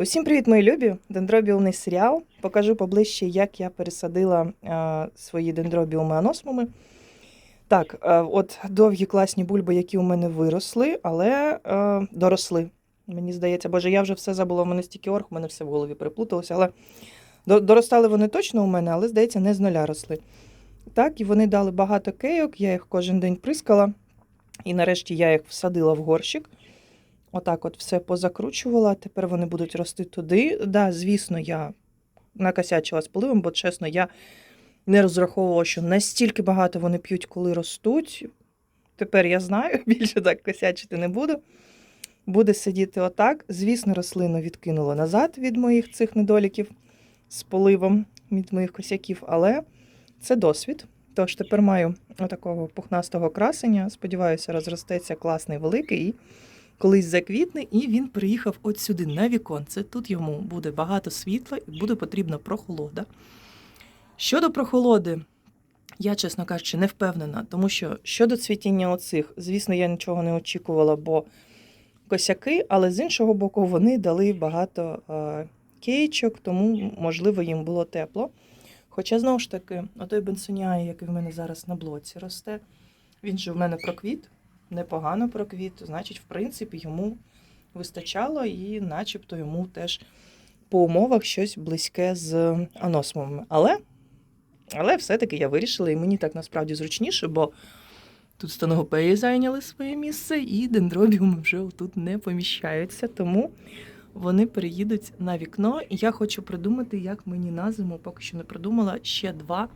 Усім привіт, мої любі! Дендробіумний серіал. Покажу поближче, як я пересадила е, свої дендробіуми аносмами. Так, е, от довгі класні бульби, які у мене виросли, але е, доросли. Мені здається, боже, я вже все забула, у мене стільки орг, у мене все в голові переплуталося. Але доростали вони точно у мене, але, здається, не з нуля росли. Так, і вони дали багато кейок, я їх кожен день прискала. І нарешті я їх всадила в горщик. Отак от все позакручувала. Тепер вони будуть рости туди. Да, звісно, я накосячила з поливом, бо чесно, я не розраховувала, що настільки багато вони п'ють, коли ростуть. Тепер я знаю, більше так косячити не буду. Буде сидіти отак. Звісно, рослину відкинула назад від моїх цих недоліків з поливом від моїх косяків, але це досвід. Тож тепер маю отакого пухнастого красення. Сподіваюся, розростеться класний великий колись заквітне, і він приїхав от сюди на віконце. Тут йому буде багато світла і буде потрібна прохолода. Щодо прохолоди, я, чесно кажучи, не впевнена, тому що щодо цвітіння оцих, звісно, я нічого не очікувала, бо косяки, але з іншого боку, вони дали багато е, кейчок, тому, можливо, їм було тепло. Хоча, знову ж таки, отой бенсоніай, який в мене зараз на блоці росте, він же в мене проквіт, непогано проквіт, значить, в принципі, йому вистачало і начебто йому теж по умовах щось близьке з аносмами. Але, але все-таки я вирішила, і мені так насправді зручніше, бо тут стеногопеї зайняли своє місце, і дендробіуми вже тут не поміщаються. Тому вони переїдуть на вікно. І я хочу придумати, як мені на зиму, поки що не придумала, ще два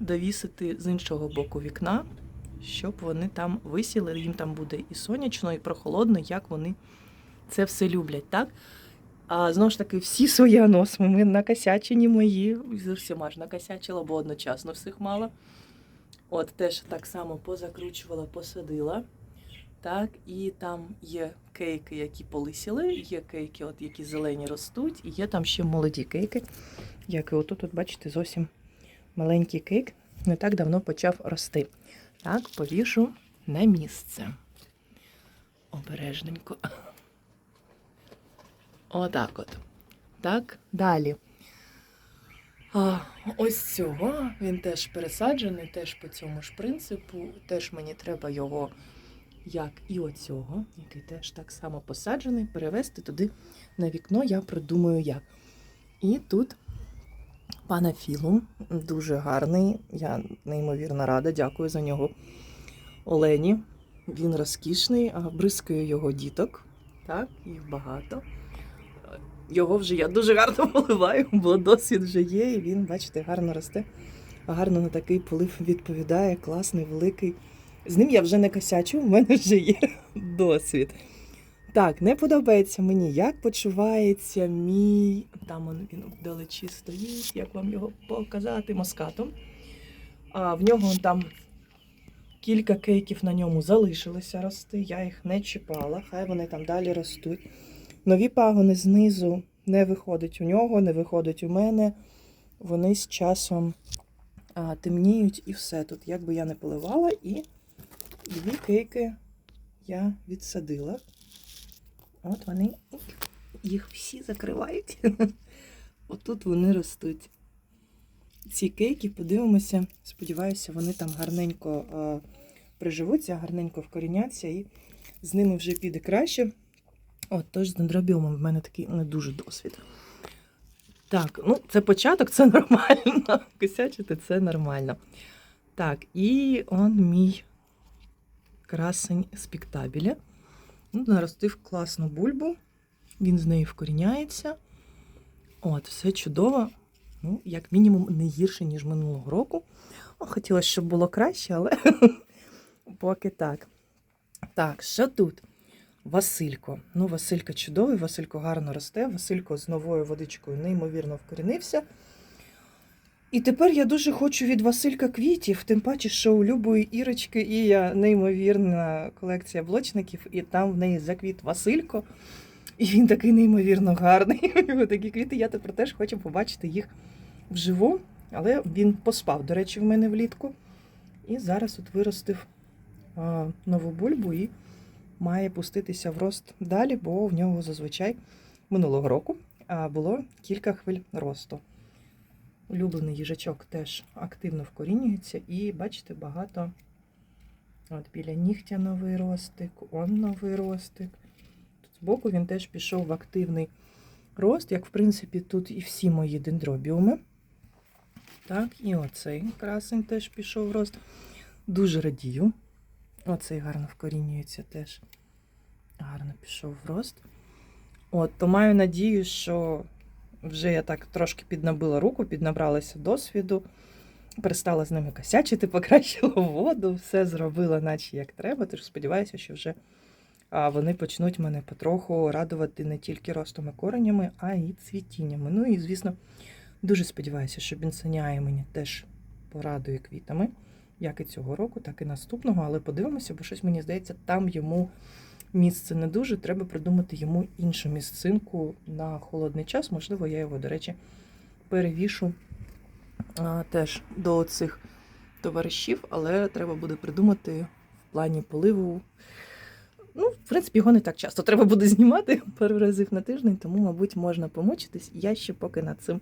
довісити з іншого боку вікна, щоб вони там висіли. Їм там буде і сонячно, і прохолодно, як вони це все люблять, так? А знову ж таки, всі свої аносми ми накосячені мої. З всіма ж накосячила, бо одночасно всіх мала. От теж так само позакручувала, посадила. Так, і там є кейки, які полисіли, є кейки, от, які зелені ростуть, і є там ще молоді кейки, як і отут, тут, бачите, зовсім маленький кейк не так давно почав рости. Так, повішу на місце. Обережненько. Отак от. Так, далі. А, ось цього він теж пересаджений, теж по цьому ж принципу. Теж мені треба його, як і оцього, який теж так само посаджений, перевести туди на вікно. Я придумаю як. І тут панафілум, дуже гарний. Я неймовірно рада, дякую за нього Олені. Він розкішний, а бризкаю його діток. Так, їх багато. Його вже я дуже гарно поливаю, бо досвід вже є, і він, бачите, гарно росте. Гарно на такий полив відповідає, класний, великий. З ним я вже не косячу, в мене вже є досвід. Так, не подобається мені, як почувається мій. Там він вдалечі стоїть, як вам його показати москатом. А в нього там кілька кейків на ньому залишилося рости. Я їх не чіпала, хай вони там далі ростуть. Нові пагони знизу не виходить у нього, не виходить у мене. Вони з часом а, темніють і все. Тут як би я не поливала, і дві кейки я відсадила. От вони їх всі закривають. Отут вони ростуть. Ці кейки, подивимося, сподіваюся, вони там гарненько а, приживуться, гарненько вкоріняться, і з ними вже піде краще. От, тож з дендробіумом в мене такий не дуже досвід. Так, ну це початок, це нормально. Косячити це нормально. Так, і он мій красень спектабіля. Ну, наростив класну бульбу. Він з нею вкоріняється. От, все чудово. Ну, як мінімум, не гірше, ніж минулого року. О, хотілося, щоб було краще, але поки так. Так, що тут? Василько. Ну, Василько чудовий, Василько гарно росте, Василько з новою водичкою неймовірно вкорінився. І тепер я дуже хочу від Василька квітів, тим паче, що у Любої Ірочки і я неймовірна колекція блочників, і там в неї заквіт Василько. І він такий неймовірно гарний. У нього такі квіти. Я тепер теж хочу побачити їх вживу, але він поспав, до речі, в мене влітку. І зараз от виростив нову бульбу і має пуститися в рост далі, бо в нього зазвичай минулого року було кілька хвиль росту. Улюблений їжачок теж активно вкорінюється, і бачите, багато. От біля нігтя новий ростик, он новий ростик. Тут збоку він теж пішов в активний рост, як в принципі тут і всі мої дендробіуми. Так, і оцей красень теж пішов в рост. Дуже радію. Оцей гарно вкорінюється теж. Гарно пішов в рост. От, то маю надію, що вже я так трошки піднабила руку, піднабралася досвіду, перестала з ними косячити, покращила воду, все зробила, наче як треба. Тож сподіваюся, що вже вони почнуть мене потроху радувати не тільки ростом і коренями, а й цвітіннями. Ну і, звісно, дуже сподіваюся, що бінсеняє мені теж порадує квітами, як і цього року, так і наступного. Але подивимося, бо щось мені здається, там йому місце не дуже. Треба придумати йому іншу місцинку на холодний час. Можливо, я його, до речі, перевішу а, теж до цих товаришів, але треба буде придумати в плані поливу. Ну, в принципі, його не так часто треба буде знімати пару разів на тиждень, тому, мабуть, можна помучитись. Я ще поки над цим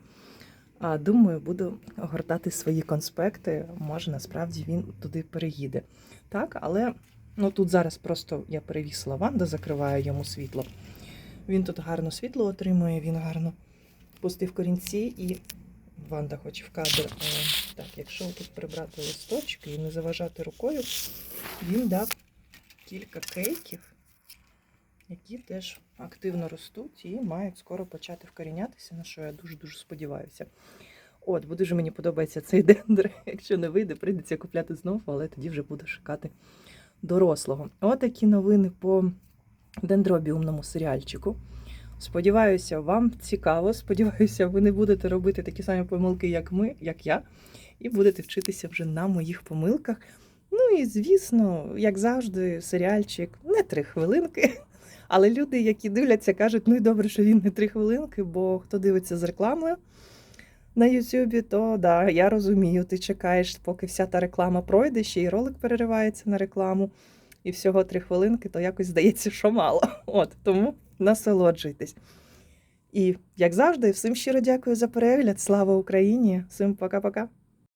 а, думаю, буду гортати свої конспекти. Може, насправді він туди переїде. Так, але ну тут зараз просто я перевісила ванда, закриваю йому світло. Він тут гарно світло отримує, він гарно пустив корінці і Ванда хоче в кадр. Е, Так, якщо тут прибрати листочки і не заважати рукою, він дав кілька кейків, які теж активно ростуть і мають скоро почати вкорінятися, на що я дуже-дуже сподіваюся. От, бо дуже мені подобається цей дендр. Якщо не вийде, прийдеться купляти знову, але тоді вже буду шукати дорослого. Отакі новини по дендробіумному серіальчику. Сподіваюся, вам цікаво. Сподіваюся, ви не будете робити такі самі помилки, як ми, як я, і будете вчитися вже на моїх помилках. Ну і звісно, як завжди, серіальчик не три хвилинки. Але люди, які дивляться, кажуть, ну і добре, що він не три хвилинки, бо хто дивиться з рекламою на Ютубі, то да, я розумію, ти чекаєш, поки вся та реклама пройде, ще й ролик переривається на рекламу, і всього три хвилинки, то якось здається, що мало. От тому насолоджуйтесь. І як завжди, всім щиро дякую за перегляд. Слава Україні! Всім пока-пока!